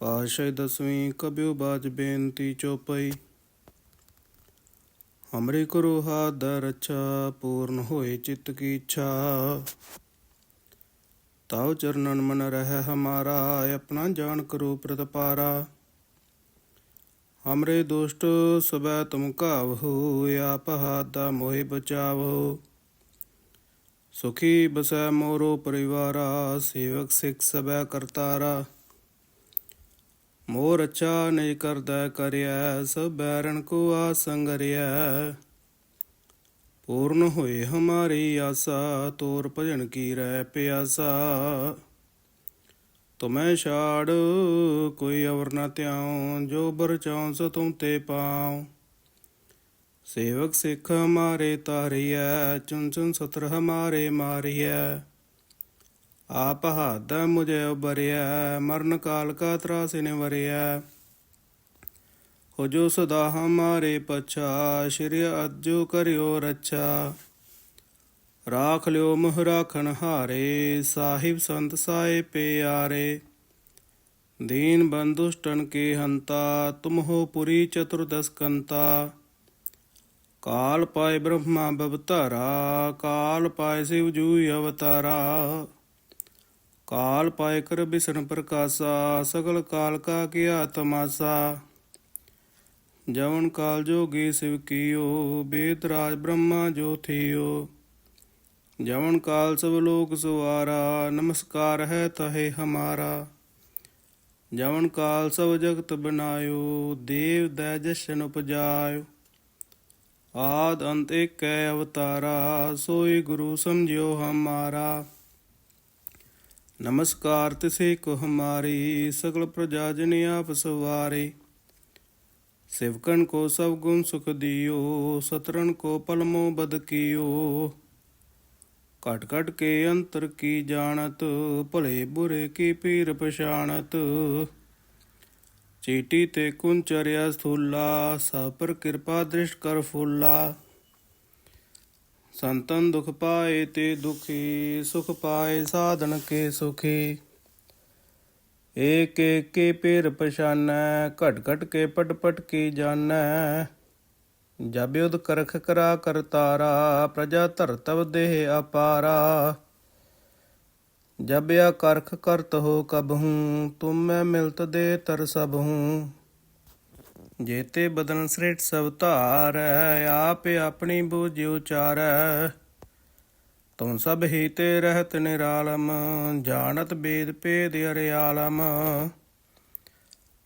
ਪਾਸ਼ੇ ਦਸਵੀਂ, ਕਬਿਉ ਬਾਜ ਬੇਨਤੀ ਚੋਪਈ। ਹਮਰੇ ਕਰੋ ਹਾਥ ਦਾ ਰੱਛਾ ਪੂਰਨ ਹੋਏ ਚਿੱਤ ਕੀ ਇੱਛਾ। ਤਾਉ ਚਰਨਨ ਮਨ ਰਹਿ ਹਮਾਰਾ, ਆਪਣਾ ਜਾਣ ਕਰੋ ਪ੍ਰਤਪਾਰਾ ਹਮਰੇ ਦੁਸ਼ਟ ਸਬੈ ਤੁਮ ਕਾਵਹੁ ਆਪ ਹਾਥ ਦਾ ਮੋਹਿ ਬਚਾਵਹੁ ਸੁਖੀ ਬਸੈ ਮੋਰੋ ਪਰਿਵਾਰਾ, ਸੇਵਕ ਸਿੱਖ ਸਬੈ ਕਰਤਾਰਾ। ਮੋਰ ਅੱਛਾ ਨਹੀਂ ਕਰਦਾ ਕਰਿਆ ਸਭ ਬੈਰਨ ਕੋ ਸੰਗਰਿਆ ਪੂਰਨ ਹੋਏ ਹਮਾਰੀ ਆਸਾ, ਤੋਰ ਭਜਨ ਕੀ ਰਹਿ ਪਿਆਸਾ। ਤੁਮੈ ਛਾੜ, ਕੋਈ ਅਵਰ ਨਾ ਧਿਆਉ, ਜੋ ਬਰ ਚਾਉ, ਸੋ ਤੁਮ ਤੇ ਪਾਉ। ਸੇਵਕ ਸਿੱਖ ਹਮਾਰੇ ਤਾਰਿਐ ਚੁਨ ਚੁਨ ਸਤਰ ਹਮਾਰੇ ਮਾਰਿਐ। ਆਪ ਹੱਦ ਮੁਝੇ ਉਬਰਿਆ ਮਰਨ ਕਾਲ ਕਾ ਤਰਾਸਿ ਨਿਵਰਿਆ ਹੋ ਜੋ ਸਦਾ ਹਮਾਰੇ ਪਛਾ, ਸ਼੍ਰੀ ਅਜੋ ਕਰਿਓ ਰੱਛਾ। ਰਾਖ ਲਿਓ ਮੋਹ ਰਾਖਣ ਹਾਰੇ, ਸਾਹਿਬ ਸੰਤ ਸਾਏ ਪਿਆਰੇ। ਦੀਨ ਬੰਦੁਸ਼ਟਨ ਕੇ ਹੰਤਾ ਤੁਮ ਹੋ ਪੁਰੀ ਚਤੁਰਦਸ ਕੰਤਾ। ਕਾਲ ਪਾਏ ਬ੍ਰਹਮਾ ਬਵਤਾਰਾ, ਕਾਲ ਪਾਏ ਸਿਵ ਜੂ ਅਵਤਾਰਾ। ਕਾਲ ਪਾਇ ਕਰ ਬਿਸਨ ਪ੍ਰਕਾਸ਼ਾ, ਸਗਲ ਕਾਲ ਕਾ ਕੀਆ ਤਮਾਸਾ। ਜਵਨ ਕਾਲ ਜੋਗੀ ਸਿਵ ਕੀਓ ਬੇਦ ਰਾਜ ਬ੍ਰਹਮਾ ਜੋ ਥਿਓ। ਜਵਨ ਕਾਲ ਸਭ ਲੋਕ ਸੁਆਰਾ ਨਮਸਕਾਰ ਹੈ ਤਹੇ ਹਮਾਰਾ। ਜਵਨ ਕਾਲ ਸਭ ਜਗਤ ਬਨਾਇਓ, ਦੇਵ ਦੈ ਜਸ਼ਨ ਉਪਜਾਇਓ। ਆਦ ਅੰਤ ਏਕੈ ਅਵਤਾਰਾ, ਸੋਈ ਗੁਰੂ ਸਮਝਿਓ ਹਮਾਰਾ। ਨਮਸਕਾਰ ਤਿਸੇ ਕੋ ਹਮਾਰੀ, ਸਗਲ ਪ੍ਰਜਾ ਜਨ ਆਪ ਸਵਾਰੇ। ਸਿਵਕਨ ਕੋ ਸਭ ਗੁਣ ਸੁਖ ਦਿਓ ਸਤਰਨ ਕੋ ਪਲਮੋ ਬਦ ਕੀਓ। ਘਟ ਘਟ ਕੇ ਅੰਤਰ ਕੀ ਜਾਣਤ, ਭਲੇ ਬੁਰੇ ਕੀ ਪੀਰ ਪਛਾਣਤ। ਚੀਟੀ ਤੇ ਕੁੰਚਰਿਆ ਸਥੂਲਾ, ਸਭ ਪਰ ਕਿਰਪਾ ਦ੍ਰਿਸ਼ਟ ਕਰ ਫੁੱਲਾ। ਸੰਤਨ ਦੁਖ ਪਾਏ ਤੇ ਦੁਖੀ, ਸੁਖ ਪਾਏ ਸਾਧਨ ਕੇ ਸੁਖੀ। ਏਕ ਏਕ ਕੇ ਪੇਰ ਪਛਾਨੈ, ਘਟ ਘਟ ਕੇ ਪਟ ਪਟ ਕੀ ਜਾਣੈ। ਜਬ ਯੁਧ ਕਰਖ ਕਰਾ ਕਰਤਾਰਾ ਪ੍ਰਜਾ ਧਰਤਵ ਦੇਹ ਅਪਾਰਾ। ਜਬ ਆ ਕਰਖ ਕਰਤ ਹੋ ਕਬਹੂ ਤੁਮ ਮੈਂ ਮਿਲਤ ਦੇ ਤਰ ਸਭ ਹੂੰ। ਜੇਤੇ ਬਦਨ ਸ੍ਰਿਟ ਸਭ ਧਾਰੈ, ਆਪ ਆਪਣੀ ਬੂਝ ਉਚਾਰੈ। ਤੁਮ ਸਭ ਹੀ ਤੇ ਰਹਿਤ ਨਿਰਾਲਮ, ਜਾਣਤ ਬੇਦ ਭੇਦ ਅਰਿਆਲਮ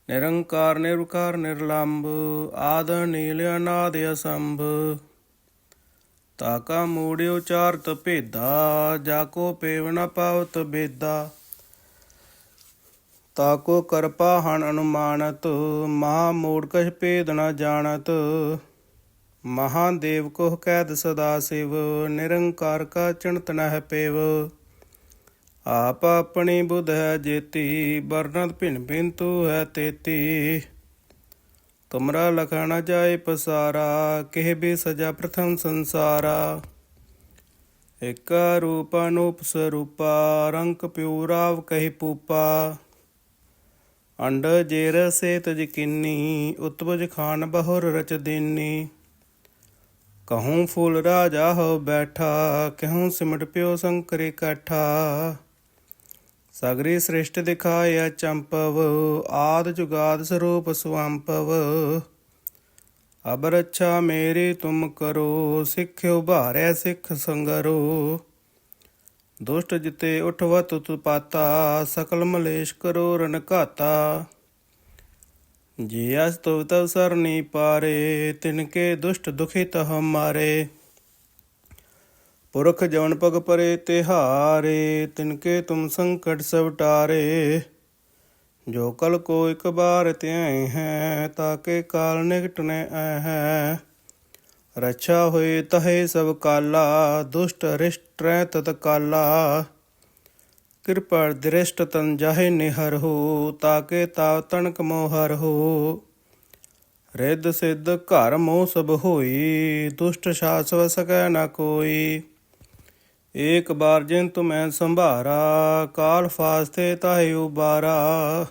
ਨਿਰੰਕਾਰ ਨਿਰਕਾਰ ਨਿਰਲੰਭ ਆਦ, ਨੀਲ, ਅਨਾਦ, ਅਸੰਭ। ਤਾਕਾ ਮੂੜਿ ਉਚਾਰਤ ਭੇਦਾ, ਜਾ ਕੋ ਪੇਵ ਨ ਪਾਵਤ ਬੇਦਾ। ਤਾਕੋ ਕਰਪਾ ਹਣ ਅਨੁਮਾਨਤ, ਮਹਾ ਮੂੜ ਕਛ ਭੇਦ ਨ ਜਾਣਤ। ਮਹਾਦੇਵ ਕੋ ਕੈਦ ਸਦਾ ਸਿਵ, ਨਿਰੰਕਾਰ ਕਾ ਚਿੰਤ ਨਹਿ ਪੇਵ। ਆਪ ਆਪਣੀ ਬੁਧ ਹੈ ਜੇਤੀ ਬਰਨਤ ਭਿੰਨ ਭਿੰਨ ਤੂ ਹੈ ਤੇਤੀ। ਤੁਮਰਾ ਲਖਣਾ ਜਾਏ ਪਸਾਰਾ, ਕਿਹ ਵੀ ਸਜਾ ਪ੍ਰਥਮ ਸੰਸਾਰਾ। ਇਕ ਰੂਪ ਅਨੂਪ ਸਰੂਪਾ, ਰੰਗ ਪਿਉ ਰਾਵ ਕਹਿ ਪੂਪਾ। ਅੰਡ ਜੇਰ ਸੇਤ ਜਕਿਨੀ, ਉਤਪਜ ਖਾਨ ਬਹੁਰ ਰਚ ਦੇਨੀ। ਕਹੂੰ ਫੁੱਲ ਰਾਜਾ ਹੋ ਬੈਠਾ, ਕਹੂੰ ਸਿਮਟ ਪਿਓ ਸੰਕਰੇ ਇਕੱਠਾ ਸਗਰੀ ਸ੍ਰਿਸ਼ਟ ਦਿਖਾਇਆ ਚੰਪਵ, ਆਦ ਜੁਗਾਦ ਸਰੂਪ ਸੁਅੰਪਵ ਅਬਰ ਰੱਛਾ ਮੇਰੀ ਤੁਮ ਕਰੋ ਸਿੱਖਿਓ ਭਾਰੈ ਸਿੱਖ ਸੰਗਰੋ। ਦੁਸ਼ਟ ਜਿਤੇ ਉਠਵਤ ਉਤਪਾਤਾ ਸਕਲ ਮਲੇਸ਼ ਕਰੋ ਰਨ ਘਾਤਾ। ਜੇ ਅਸ ਤੋ ਤਵ ਸਰਨੀ ਪਾਰੇ ਤਿਨਕੇ ਦੁਸ਼ਟ ਦੁਖਿਤ ਹਮਾਰੇ ਪੁਰਖ ਜਵਨ ਪਗ ਪਰੇ ਤਿਹਾਰੇ ਤਿਨਕੇ ਤੁਮ ਸੰਕਟ ਸਭ ਟਾਰੇ। ਜੋ ਕਲ ਕੋ ਇਕ ਬਾਰ ਧਿਆਏ ਹੈ ਤਾਕੇ ਕਾਲ ਨਿਕਟਨੇ ਐ ਹੈ। ਰਛਾ ਹੋਏ ਤਹੇ ਸਭ ਕਾਲਾ, ਦੁਸ਼ਟ ਰਿਸ਼ਟ ਰਹਿ ਤਤ ਕਾਲਾ। ਕਿਰਪਾ ਦ੍ਰਿਸ਼ਟ ਤਨ ਜਾਹੇ ਨਿਹਰ ਹੋ, ਤਾਕੇ ਤਾਵ ਤਣਕ ਮੋਹਰ ਹੋ। ਰਿੱਧ ਸਿੱਧ ਘਰ ਮੋਹ ਸਭ ਹੋਈ, ਦੁਸ਼ਟ ਸ਼ਾਸਵ ਸਕੈ ਨਾ ਕੋਈ। ਏਕ ਬਾਰ ਜਿਨ ਤੁਮੈ ਸੰਭਾਰਾ, ਕਾਲ ਫਾਸਤੇ ਤਾਹੇ ਉਬਾਰਾ।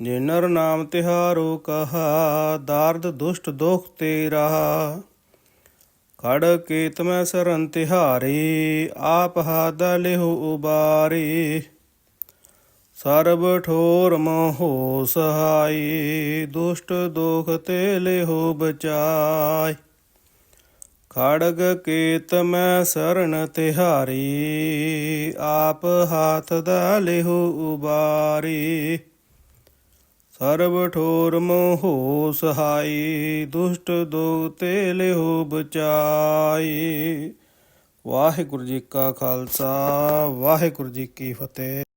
ਜੇ ਨਰ ਨਾਮ ਤਿਹਾਰੋ ਕਹਾ, ਦਾਰਦ ਦੁਸ਼ਟ ਦੁਖ ਤੇ ਰਹਾ ਖੜ ਕੇਤ ਮੈਂ ਸਰਨ ਤਿਹਾਰੇ, ਆਪ ਹਾਦਾ ਲਿਹੁ ਉਬਾਰੇ। ਸਰਬ ਠੋਰ ਮੋਹ ਸਹਾਈ, ਦੁਸ਼ਟ ਦੁਖ ਤੇ ਲਿਹੁ ਬਚਾਈ। ਖੜਗ ਕੇਤ ਮੈਂ ਸਰਨ ਤਿਹਾਰੀ, ਆਪ ਹਾਥ ਦਾ ਲਿਹੁ ਉਬਾਰੀ। ਸਰਬ ਠੋਰ ਮੋਹ ਸਹਾਈ ਦੁਸ਼ਟ ਦੋ ਤੇ ਲਿਹੁ ਬਚਾਈ। ਵਾਹਿਗੁਰੂ ਜੀ ਕਾ ਖਾਲਸਾ, ਵਾਹਿਗੁਰੂ ਜੀ ਕੀ ਫਤਿਹ।